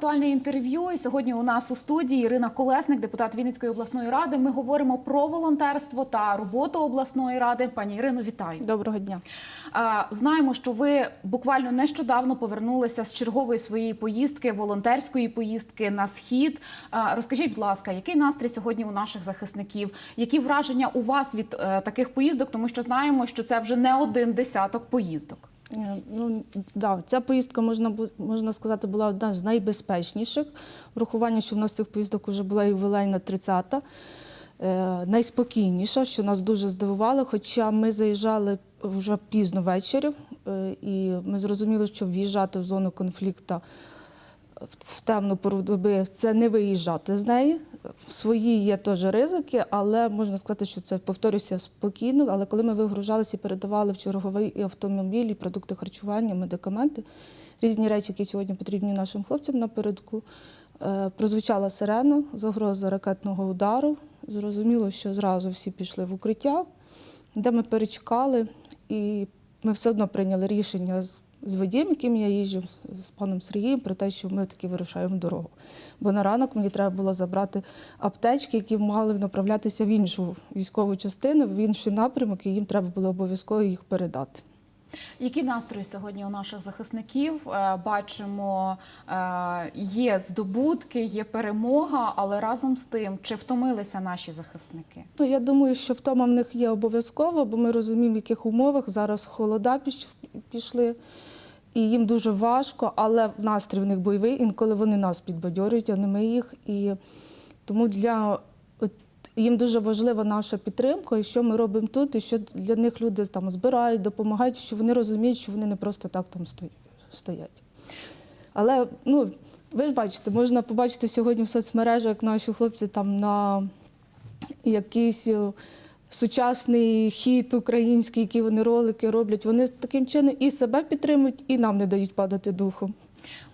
актуальне інтерв'ю. І сьогодні у нас у студії Ірина Колесник, депутат Вінницької обласної ради. Ми говоримо про волонтерство та роботу обласної ради. Пані Ірино, вітаю. Доброго дня. Знаємо, що ви буквально нещодавно повернулися з чергової своєї поїздки, волонтерської поїздки на схід. Розкажіть, будь ласка, який настрій сьогодні у наших захисників? Які враження у вас від е, таких поїздок? Тому що знаємо, що це вже не один десяток поїздок. Е, Ну да, ця поїздка можна можна сказати була одна з найбезпечніших. Врахування, що в нас цих поїздок вже була ювілейна 30-та. Е, найспокійніша, що нас дуже здивувало, хоча ми заїжджали вже пізно ввечері, е, і ми зрозуміли, що в'їжджати в зону конфлікту в темну пору доби це не виїжджати з неї. Свої є теж ризики, але можна сказати, що це повторюся спокійно. Але коли ми вигружалися і передавали в черговий автомобіль, і продукти харчування, медикаменти, різні речі, які сьогодні потрібні нашим хлопцям напередку, е, прозвучала сирена, загроза ракетного удару. Зрозуміло, що зразу всі пішли в укриття, де ми перечекали, і ми все одно прийняли рішення з, водієм, яким я їжджу, з паном Сергієм, про те, що ми таки вирушаємо в дорогу. Бо на ранок мені треба було забрати аптечки, які мали направлятися в іншу військову частину, в інший напрямок, і їм треба було обов'язково їх передати. Які настрої сьогодні у наших захисників? Е, Бачимо, е, є здобутки, є перемога, але разом з тим, чи втомилися наші захисники? Ну, я думаю, що втома в них є обов'язково, бо ми розуміємо, в яких умовах зараз холода піш- пішли, і їм дуже важко, але настрій в них бойовий, інколи вони нас підбадьорюють, а не ми їх. І тому для їм дуже важлива наша підтримка, і що ми робимо тут, і що для них люди там збирають, допомагають, що вони розуміють, що вони не просто так там стоять. Але ну, ви ж бачите, можна побачити сьогодні в соцмережах, як наші хлопці там на якийсь е, сучасний хіт український, які вони ролики роблять. Вони таким чином і себе підтримують, і нам не дають падати духом.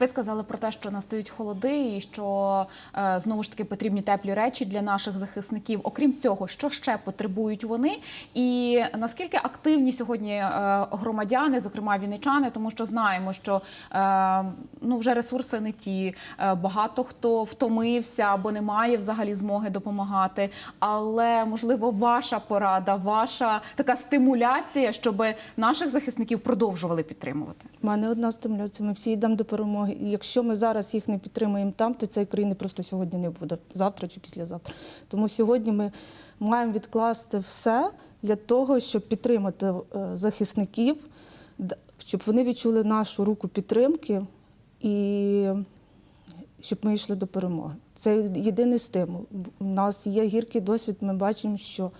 Ви сказали про те, що настають холоди, і що е, знову ж таки потрібні теплі речі для наших захисників. Окрім цього, що ще потребують вони, і наскільки активні сьогодні е, громадяни, зокрема вінничани, тому що знаємо, що е, ну вже ресурси не ті, багато хто втомився або не має взагалі змоги допомагати. Але можливо, ваша порада, ваша така стимуляція, щоб наших захисників продовжували підтримувати. У мене одна стимуляція, ми всі йдемо до перемоги. І якщо ми зараз їх не підтримуємо там, то цієї країни просто сьогодні не буде, завтра чи післязавтра. Тому сьогодні ми маємо відкласти все для того, щоб підтримати е, захисників, щоб вони відчули нашу руку підтримки і щоб ми йшли до перемоги. Це єдиний стимул. У нас є гіркий досвід, ми бачимо, що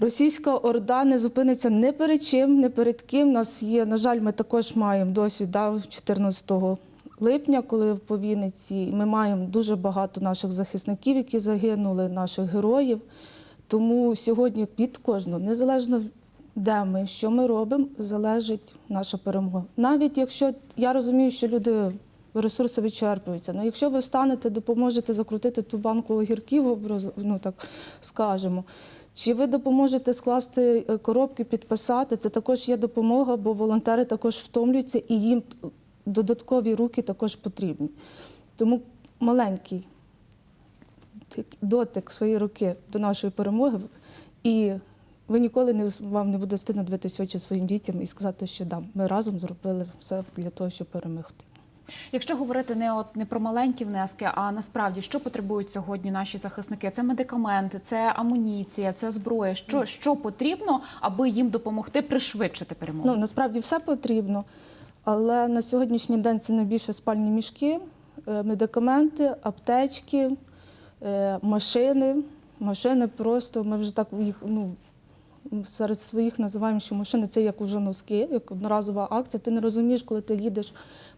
Російська орда не зупиниться не перед чим, не перед ким. У нас є, на жаль, ми також маємо досвід да, 14 липня, коли по Вінниці ми маємо дуже багато наших захисників, які загинули, наших героїв. Тому сьогодні від кожного, незалежно де ми, що ми робимо, залежить наша перемога. Навіть якщо я розумію, що люди ресурси вичерпуються. Ну, якщо ви встанете, допоможете закрутити ту банку огірків, ну так скажемо. Чи ви допоможете скласти е, коробки, підписати? Це також є допомога, бо волонтери також втомлюються і їм додаткові руки також потрібні. Тому маленький дотик своєї руки до нашої перемоги, і ви ніколи не вам не буде стидно дивитися очі своїм дітям і сказати, що да, ми разом зробили все для того, щоб перемогти. Якщо говорити не от не про маленькі внески, а насправді що потребують сьогодні наші захисники? Це медикаменти, це амуніція, це зброя. Що, що потрібно, аби їм допомогти пришвидшити перемогу? Ну насправді все потрібно, але на сьогоднішній день це найбільше спальні мішки, е, медикаменти, аптечки, е, машини. Машини просто ми вже так їх ну. Серед своїх називаємо, що машини це як уже носки, як одноразова акція. Ти не розумієш, коли ти їдеш,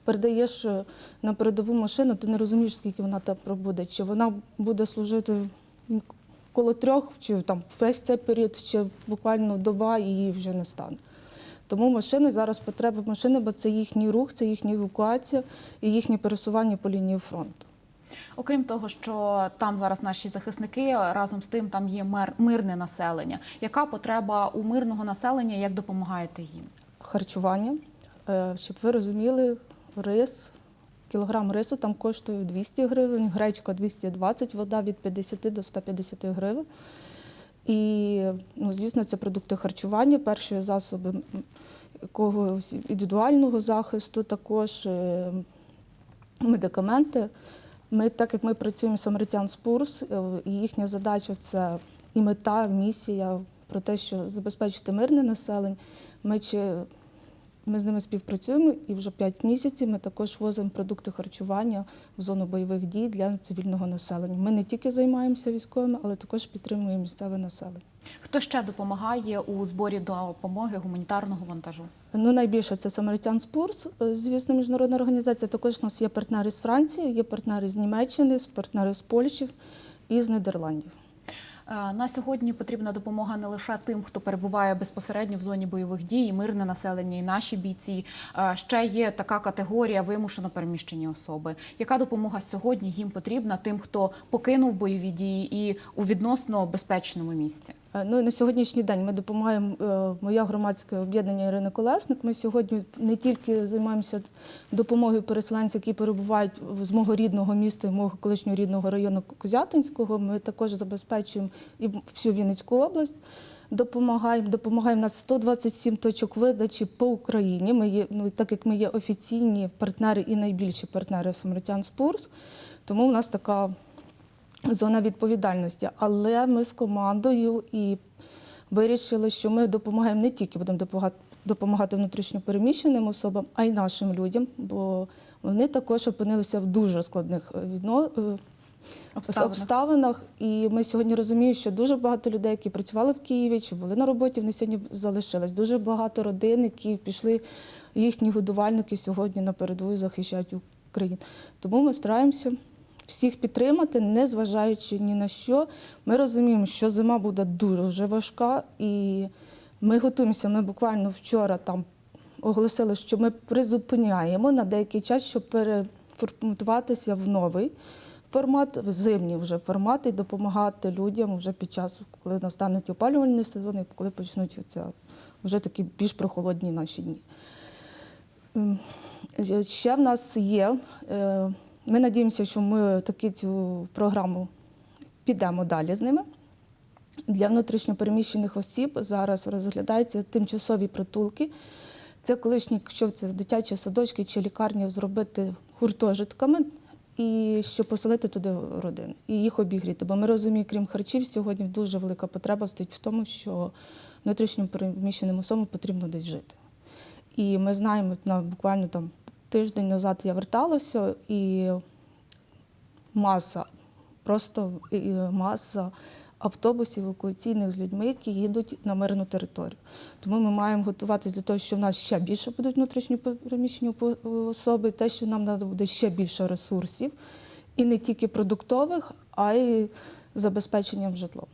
передаєш е, на передову машину, ти не розумієш, скільки вона там пробуде. Чи вона буде служити коло трьох, чи там весь цей період, чи буквально доба і її вже не стане. Тому машини зараз потреба машини, бо це їхній рух, це їхня евакуація і їхнє пересування по лінії фронту. Окрім того, що там зараз наші захисники разом з тим там є мир, мирне населення. Яка потреба у мирного населення? Як допомагаєте їм? Харчування, е, щоб ви розуміли, рис, Кілограм рису там коштує 200 гривень, гречка 220, вода від 50 до 150 гривень. І, ну, звісно, це продукти харчування, перші засоби якогось індивідуального захисту, також е, медикаменти. Ми, так як ми працюємо з Самаритян Спурс, е, їхня задача це і мета, місія про те, що забезпечити мирне населення. Ми, чи, ми з ними співпрацюємо і вже 5 місяців ми також возимо продукти харчування в зону бойових дій для цивільного населення. Ми не тільки займаємося військовими, але також підтримуємо місцеве населення. Хто ще допомагає у зборі допомоги гуманітарного вантажу? Ну, найбільше це Самаритян Спурс, е, звісно, міжнародна організація. Також у нас є партнери з Франції, є партнери з Німеччини, партнери з Польщі і з Нідерландів. Е, На сьогодні потрібна допомога не лише тим, хто перебуває безпосередньо в зоні бойових дій, мирне населення, і наші бійці. Е, Ще є така категорія вимушено переміщені особи. Яка допомога сьогодні їм потрібна тим, хто покинув бойові дії і у відносно безпечному місці? Е, Ну на сьогоднішній день ми допомагаємо е, моя громадське об'єднання Ірини Колесник. Ми сьогодні не тільки займаємося допомогою переселенців, які перебувають з мого рідного міста мого колишнього рідного району Козятинського. Ми також забезпечуємо і всю Вінницьку область. Допомагаємо, допомагаємо нас 127 точок видачі по Україні. Ми є, ну так як ми є офіційні партнери і найбільші партнери Самаритян Спурс, тому у нас така зона відповідальності. Але ми з командою і вирішили, що ми допомагаємо не тільки будемо допомагати, допомагати внутрішньопереміщеним особам, а й нашим людям, бо вони також опинилися в дуже складних е, відно... е, Обставинах. обставинах. І ми сьогодні розуміємо, що дуже багато людей, які працювали в Києві чи були на роботі, вони сьогодні залишились. Дуже багато родин, які пішли, їхні годувальники сьогодні на передову захищають Україну. Тому ми стараємося всіх підтримати, не зважаючи ні на що. Ми розуміємо, що зима буде дуже важка, і ми готуємося. Ми буквально вчора там оголосили, що ми призупиняємо на деякий час, щоб переформатуватися в новий формат, в зимній вже формат, і допомагати людям вже під час, коли настануть опалювальний сезон, і коли почнуть це вже такі більш прохолодні наші дні. Ем, е, Ще в нас є. Ми надіємося, що ми таки цю програму підемо далі з ними. Для внутрішньопереміщених осіб зараз розглядаються тимчасові притулки. Це колишні, якщо це дитячі садочки чи лікарні, зробити гуртожитками і щоб поселити туди родини і їх обігріти. Бо ми розуміємо, крім харчів, сьогодні дуже велика потреба стоїть в тому, що внутрішньо переміщеним особам потрібно десь жити. І ми знаємо, на буквально там тиждень назад я верталася, і маса, просто маса автобусів евакуаційних з людьми, які їдуть на мирну територію. Тому ми маємо готуватися до того, що в нас ще більше будуть внутрішньо переміщені особи, те, що нам треба буде ще більше ресурсів, і не тільки продуктових, а й забезпеченням житлом.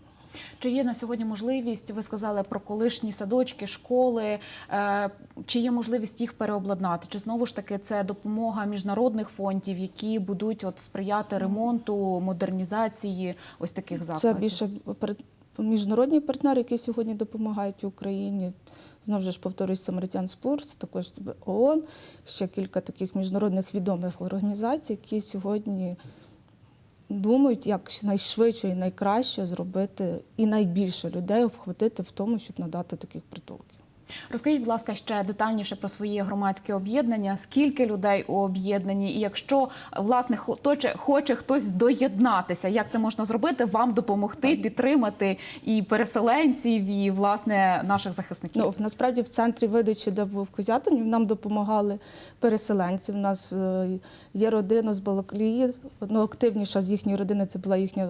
Чи є на сьогодні можливість? Ви сказали про колишні садочки, школи. Е, Чи є можливість їх переобладнати? Чи знову ж таки це допомога міжнародних фондів, які будуть от сприяти ремонту, модернізації ось таких закладів? Це більше міжнародні партнери, які сьогодні допомагають Україні. Знову ж повторюсь, Самаритян Спурс, також ООН, ще кілька таких міжнародних відомих організацій, які сьогодні думають, як найшвидше і найкраще зробити і найбільше людей обхватити в тому, щоб надати таких притулків. Розкажіть, будь ласка, ще детальніше про своє громадське об'єднання. Скільки людей у об'єднанні? І якщо власне хо- точе- хоче хтось доєднатися, як це можна зробити? Вам допомогти, підтримати і переселенців, і власне наших захисників? Ну, насправді в центрі видачі, де був Козятин, нам допомагали переселенці. У нас е, є родина з Балаклії. Ну, активніша з їхньої родини це була їхня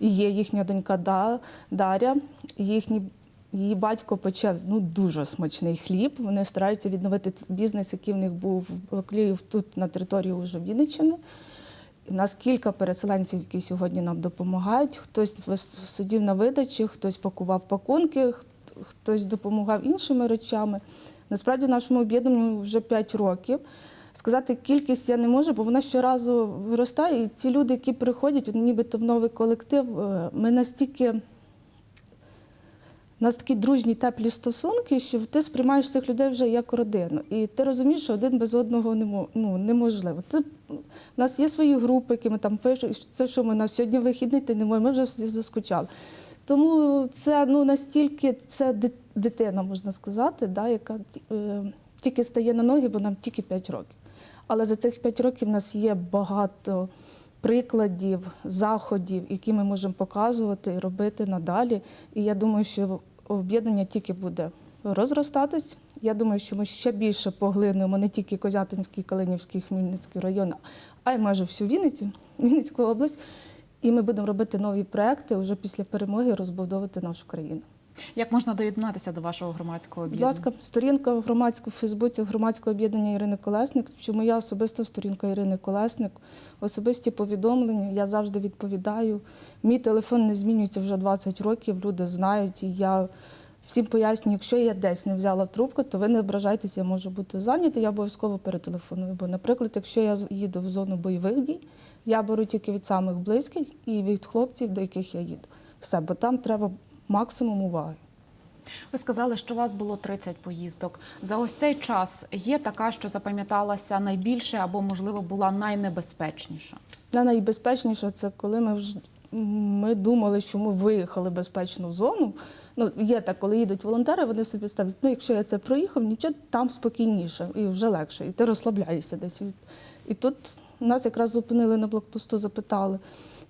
і є їхня донька Да- Дар'я. Їхні Її батько пече ну, дуже смачний хліб. Вони стараються відновити бізнес, який в них був в тут на території вже Вінниччини. У нас кілька переселенців, які сьогодні нам допомагають. Хтось сидів на видачі, хтось пакував пакунки, хтось допомагав іншими речами. Насправді, в нашому об'єднанню вже 5 років. Сказати кількість я не можу, бо вона щоразу виростає. І ці люди, які приходять, нібито в новий колектив, е, ми настільки У нас такі дружні, теплі стосунки, що ти сприймаєш цих людей вже як родину. І ти розумієш, що один без одного не ну, неможливо. Ти, у нас є свої групи, які ми там пишемо, це що ми на сьогодні вихідний, ти не можеш, ми вже заскучали. Тому це ну, настільки це дитина, можна сказати, да, яка е, тільки стає на ноги, бо нам тільки 5 років. Але за цих 5 років в нас є багато прикладів, заходів, які ми можемо показувати і робити надалі. І я думаю, що об'єднання тільки буде розростатись. Я думаю, що ми ще більше поглинемо не тільки Козятинський, Калинівський, Хмельницький район, а й майже всю Вінницю, Вінницьку область. І ми будемо робити нові проекти вже після перемоги розбудовувати нашу країну. Як можна доєднатися до вашого громадського Будь ласка, сторінка в громадському Фейсбуці громадського об'єднання Ірини Колесник. Чи моя особиста сторінка Ірини Колесник, особисті повідомлення. Я завжди відповідаю. Мій телефон не змінюється вже 20 років. Люди знають, і я всім пояснюю, якщо я десь не взяла трубку, то ви не ображайтеся, я можу бути зайнята, я обов'язково перетелефоную. Бо, наприклад, якщо я їду в зону бойових дій, я беру тільки від самих близьких і від хлопців, до яких я їду. Все, бо там треба максимум уваги. Ви сказали, що у вас було 30 поїздок. За ось цей час є така, що запам'яталася найбільше або, можливо, була найнебезпечніша. Не найбезпечніше це коли ми вже ми думали, що ми виїхали в безпечну зону. Ну, є так, коли їдуть волонтери, вони собі ставлять, ну якщо я це проїхав, нічого там спокійніше і вже легше, і ти розслабляєшся десь. І тут нас якраз зупинили на блокпосту, запитали,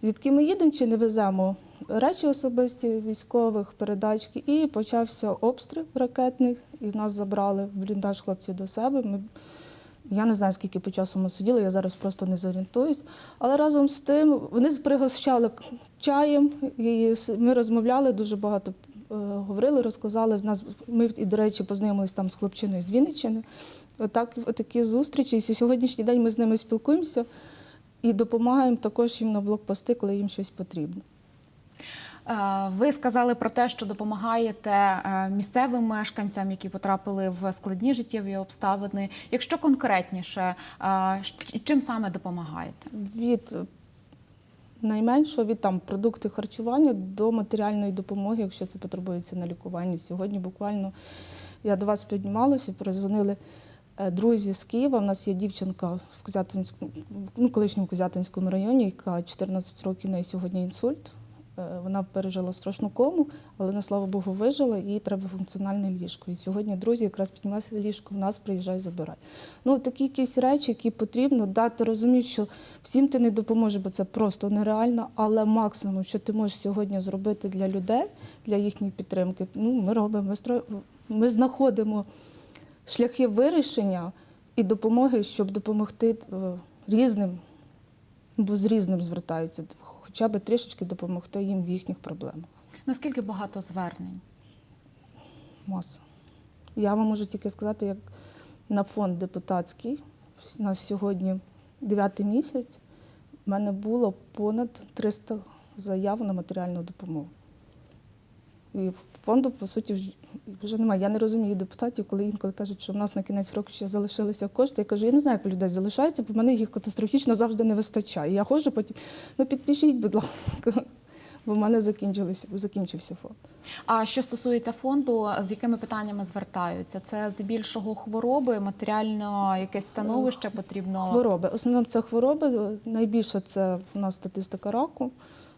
звідки ми їдемо чи не веземо речі особисті військових, передачки. І почався обстріл ракетний, і нас забрали в бліндаж хлопці до себе. Ми я не знаю, скільки по часу ми сиділи, я зараз просто не зорієнтуюсь. Але разом з тим вони пригощали чаєм, і ми розмовляли, дуже багато е, говорили, розказали. В нас, ми, і, до речі, познайомилися там з хлопчиною з Вінниччини. Отак, отакі зустрічі. І сьогоднішній день ми з ними спілкуємося і допомагаємо також їм на блокпости, коли їм щось потрібно. Е, Ви сказали про те, що допомагаєте е, місцевим мешканцям, які потрапили в складні життєві обставини. Якщо конкретніше, е, чим саме допомагаєте? від найменшого від там продукти харчування до матеріальної допомоги, якщо це потребується на лікуванні. Сьогодні буквально я до вас піднімалася, перезвонили друзі з Києва. У нас є дівчинка в Козятинському, ну, колишньому Козятинському районі, яка 14 років в неї сьогодні інсульт. Е, Вона пережила страшну кому, але вона, слава Богу, вижила, їй треба функціональне ліжко. І сьогодні друзі якраз піднімалися ліжко, в нас приїжджай, забирай. Ну, такі якісь речі, які потрібно дати, розуміти, що всім ти не допоможеш, бо це просто нереально, але максимум, що ти можеш сьогодні зробити для людей, для їхньої підтримки, ну, ми робимо. Ми знаходимо шляхи вирішення і допомоги, щоб допомогти е, різним, бо з різним звертаються, хоча б трішечки допомогти їм в їхніх проблемах. Наскільки багато звернень? Маса. Я вам можу тільки сказати, як на фонд депутатський, у нас сьогодні дев'ятий місяць, в мене було понад 300 заяв на матеріальну допомогу. І фонду, по суті, вже- немає. Я не розумію депутатів, коли інколи кажуть, що в нас на кінець року ще залишилися кошти. Я кажу, я не знаю, як людей залишається, бо в мене їх катастрофічно завжди не вистачає. Я ходжу потім, ну підпишіть, будь ласка, бо в мене закінчилися, закінчився фонд. А що стосується фонду, з якими питаннями звертаються? Це здебільшого хвороби, матеріально якесь становище потрібно. Хвороби. Основному це хвороби. Найбільше це у нас статистика раку,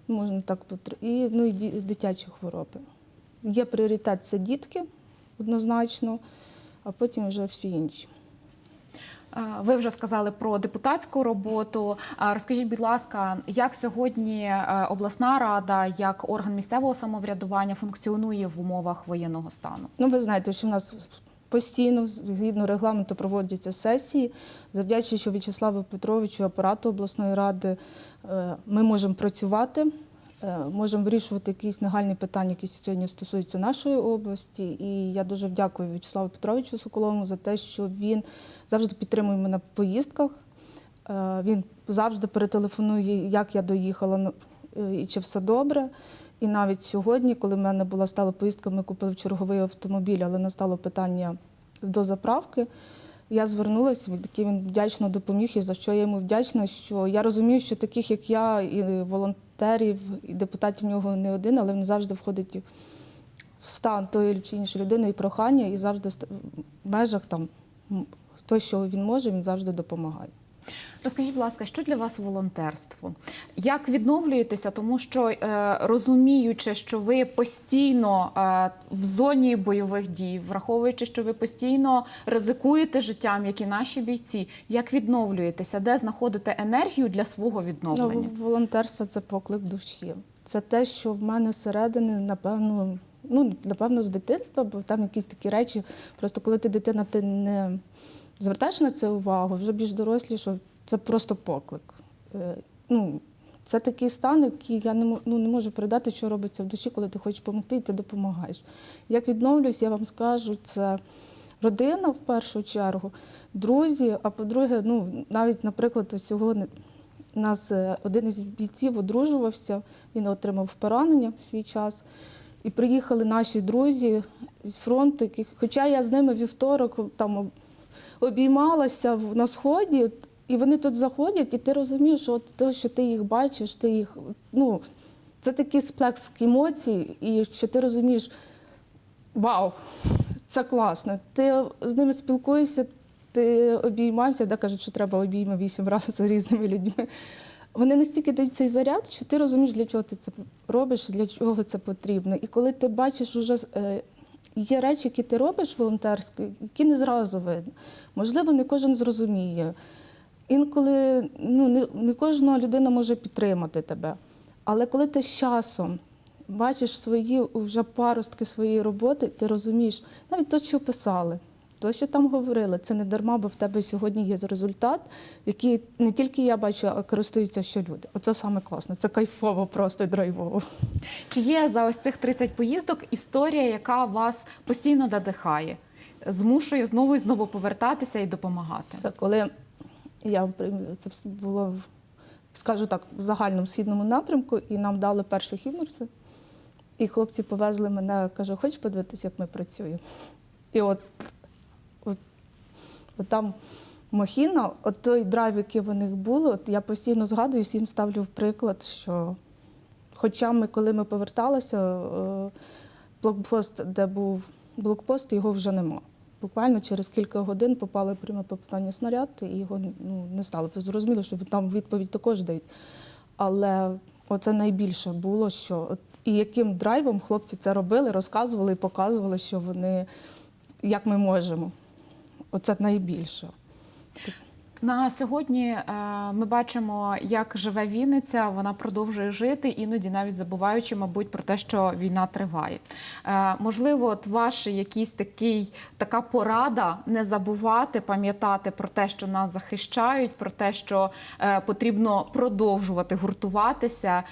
можна так потр- і, ну, і дитячі хвороби. Є пріоритет це дітки однозначно, а потім вже всі інші. Ви вже сказали про депутатську роботу. Розкажіть, будь ласка, як сьогодні е, обласна рада, як орган місцевого самоврядування функціонує в умовах воєнного стану? Ну, ви знаєте, що в нас постійно, згідно регламенту, проводяться сесії. Завдячуючи В'ячеславу Петровичу, апарату обласної ради, е, ми можемо працювати, можемо вирішувати якісь нагальні питання, які сьогодні стосуються нашої області. І я дуже дякую В'ячеславу Петровичу Соколовому за те, що він завжди підтримує мене в поїздках. Е, Він завжди перетелефонує, як я доїхала ну, е, і чи все добре. І навіть сьогодні, коли в мене була стала поїздка, ми купили черговий автомобіль, але настало питання до заправки. Я звернулася, він який він вдячно допоміг, і за що я йому вдячна. Що я розумію, що таких, як я, і волонтерів, і депутатів в нього не один, але він завжди входить в стан тої чи іншої людини і прохання, і завжди в межах там м, що він може, він завжди допомагає. Розкажіть, будь ласка, що для вас волонтерство? Як відновлюєтеся? Тому що е, розуміючи, що ви постійно е, в зоні бойових дій, враховуючи, що ви постійно ризикуєте життям, як і наші бійці, як відновлюєтеся? Де знаходите енергію для свого відновлення? Ну, волонтерство це поклик душі. Це те, що в мене всередині, напевно, ну, напевно, з дитинства, бо там якісь такі речі. Просто коли ти дитина, ти не звертаєш на це увагу, вже більш дорослі, що це просто поклик. Е, Ну, це такий стан, який я не, ну, не можу передати, що робиться в душі, коли ти хочеш допомогти і ти допомагаєш. Як відновлюсь, я вам скажу, це родина в першу чергу, друзі, а по-друге, ну, навіть, наприклад, сьогодні нас е, один із бійців одружувався, він отримав поранення в свій час. І приїхали наші друзі з фронту, хоча я з ними вівторок там обіймалася на сході, і вони тут заходять, і ти розумієш, що от те, що ти їх бачиш, ти їх, ну, це такий сплеск емоцій, і що ти розумієш, вау, це класно. Ти з ними спілкуєшся, ти обіймався, де кажуть, що треба обійми вісім разів з різними людьми. Вони настільки дають цей заряд, що ти розумієш, для чого ти це робиш, для чого це потрібно. І коли ти бачиш, уже е, є речі, які ти робиш волонтерські, які не зразу видно. Можливо, не кожен зрозуміє. Інколи ну, не, не кожна людина може підтримати тебе. Але коли ти з часом бачиш свої вже паростки своєї роботи, ти розумієш, навіть то, що писали, то, що там говорили, це не дарма, бо в тебе сьогодні є результат, який не тільки я бачу, а користуються ще люди. Оце саме класно, це кайфово, просто і драйвово. Чи є за ось цих 30 поїздок історія, яка вас постійно надихає, змушує знову і знову повертатися і допомагати? Це коли я це було скажу так, в загальному східному напрямку, і нам дали перші хімерси. І хлопці повезли мене, каже, хочеш подивитися, як ми працюємо? І от, от там махіна, от той драйв, який в них було, от я постійно згадую, всім ставлю в приклад, що хоча ми, коли ми поверталися, е, блокпост, де був блокпост, його вже нема. Буквально через кілька годин попали прямо попитання снаряд, і його ну, не стало. Зрозуміло, що там відповідь також дають. Але оце найбільше було, що от, і яким драйвом хлопці це робили, розказували і показували, що вони як ми можемо. Оце найбільше. На сьогодні е, ми бачимо, як живе Вінниця. Вона продовжує жити, іноді навіть забуваючи, мабуть, про те, що війна триває. Е, можливо, от ваш якийсь такий така порада не забувати, пам'ятати про те, що нас захищають, про те, що е, потрібно продовжувати гуртуватися,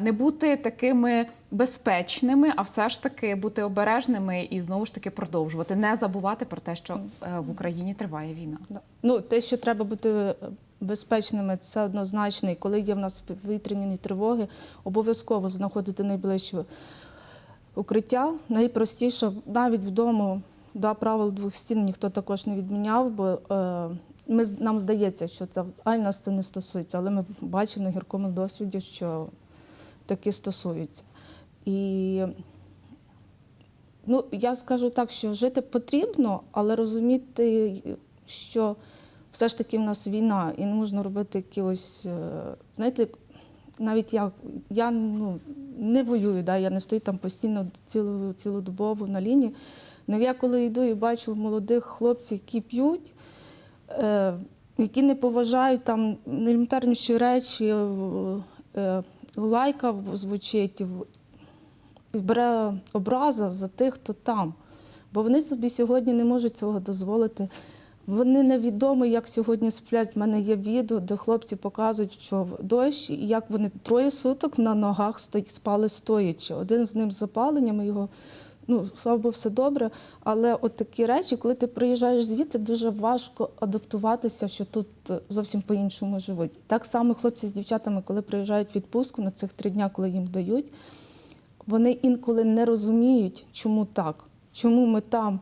не бути такими. Безпечними, а все ж таки бути обережними і знову ж таки продовжувати, не забувати про те, що е, в Україні триває війна. Ну, те, що треба бути е, безпечними, це однозначно. І коли є в нас повітряні тривоги, обов'язково знаходити найближче укриття. Найпростіше, навіть вдома, да, правил двох стін ніхто також не відміняв, бо е, ми, нам здається, що це ай нас це не стосується, але ми бачимо на гіркому досвіді, що таки стосується. І Ну, я скажу так, що жити потрібно, але розуміти, що все ж таки в нас війна, і не можна робити якихось, е, знаєте, навіть я, я ну, не воюю, да, я не стою там постійно цілу, цілодобово на лінії. Але я коли йду і бачу молодих хлопців, які п'ють, е, які не поважають там елементарніші речі, е, е, лайка звучить, бере образа за тих, хто там. Бо вони собі сьогодні не можуть цього дозволити. Вони невідомі, як сьогодні сплять. У мене є відео, де хлопці показують, що дощ, і як вони троє суток на ногах спали стоячи. Один з ним з запаленням його. Ну, слава Богу, все добре. Але от такі речі, коли ти приїжджаєш звідти, дуже важко адаптуватися, що тут е, зовсім по-іншому живуть. Так само хлопці з дівчатами, коли приїжджають в відпустку на цих три дня, коли їм дають, вони інколи не розуміють, чому так, чому ми там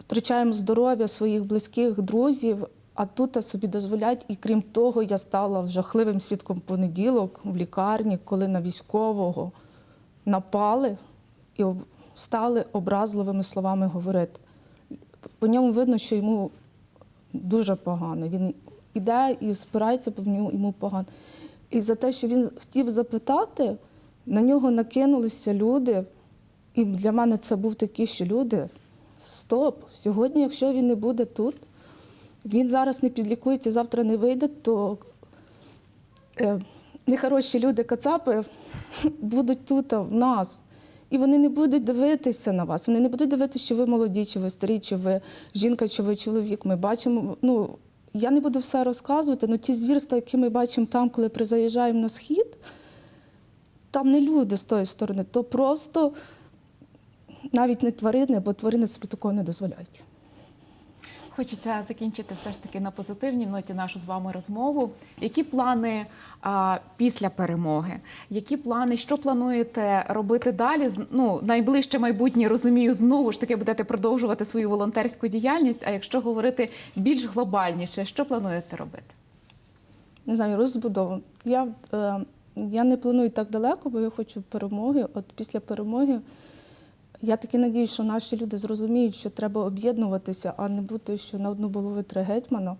втрачаємо здоров'я своїх близьких друзів, а тут собі дозволяють. І крім того, я стала жахливим свідком понеділок в лікарні, коли на військового напали. і стали образливими словами говорити. По ньому видно, що йому дуже погано. Він іде і спирається, бо в йому погано. І за те, що він хотів запитати, на нього накинулися люди. І для мене це був такий, що люди. Стоп! Сьогодні, якщо він не буде тут, він зараз не підлікується, завтра не вийде, то е, нехороші люди, кацапи, будуть тут в нас. І вони не будуть дивитися на вас. Вони не будуть дивитися, чи ви молоді, чи ви старі, чи ви жінка, чи ви чоловік. Ми бачимо. Ну, я не буду все розказувати, але ті звірства, які ми бачимо там, коли заїжджаємо на схід, там не люди з тої сторони, то просто навіть не тварини, бо тварини собі такого не дозволяють. Хочеться закінчити все ж таки на позитивній ноті нашу з вами розмову. Які плани а, після перемоги? Які плани, що плануєте робити далі? Ну, найближче майбутнє розумію, знову ж таки будете продовжувати свою волонтерську діяльність. А якщо говорити більш глобальніше, що плануєте робити? не знаю, розбудову. Я, е, я не планую так далеко, бо я хочу перемоги. От після перемоги я таки надію, що наші люди зрозуміють, що треба об'єднуватися, а не бути, що на одну голови три гетьмана.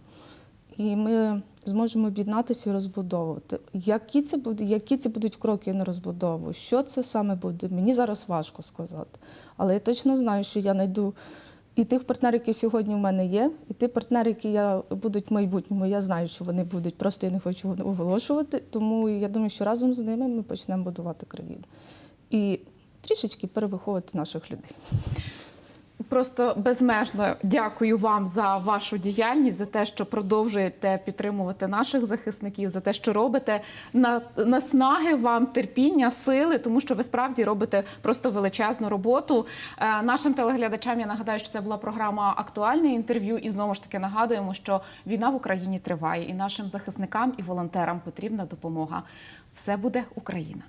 І ми зможемо об'єднатися і розбудовувати. Які це буде, які це будуть кроки на розбудову? Що це саме буде? Мені зараз важко сказати. Але я точно знаю, що я знайду і тих партнерів, які сьогодні в мене є, і ті партнери, які я будуть в майбутньому. Я знаю, що вони будуть, просто я не хочу оголошувати. Тому я думаю, що разом з ними ми почнемо будувати країну і трішечки перевиховувати наших людей. Просто безмежно дякую вам за вашу діяльність, за те, що продовжуєте підтримувати наших захисників, за те, що робите на наснаги вам терпіння, сили, тому що ви справді робите просто величезну роботу. Е, Нашим телеглядачам я нагадаю, що це була програма актуальне інтерв'ю. І знову ж таки нагадуємо, що війна в Україні триває, і нашим захисникам і волонтерам потрібна допомога. Все буде Україна.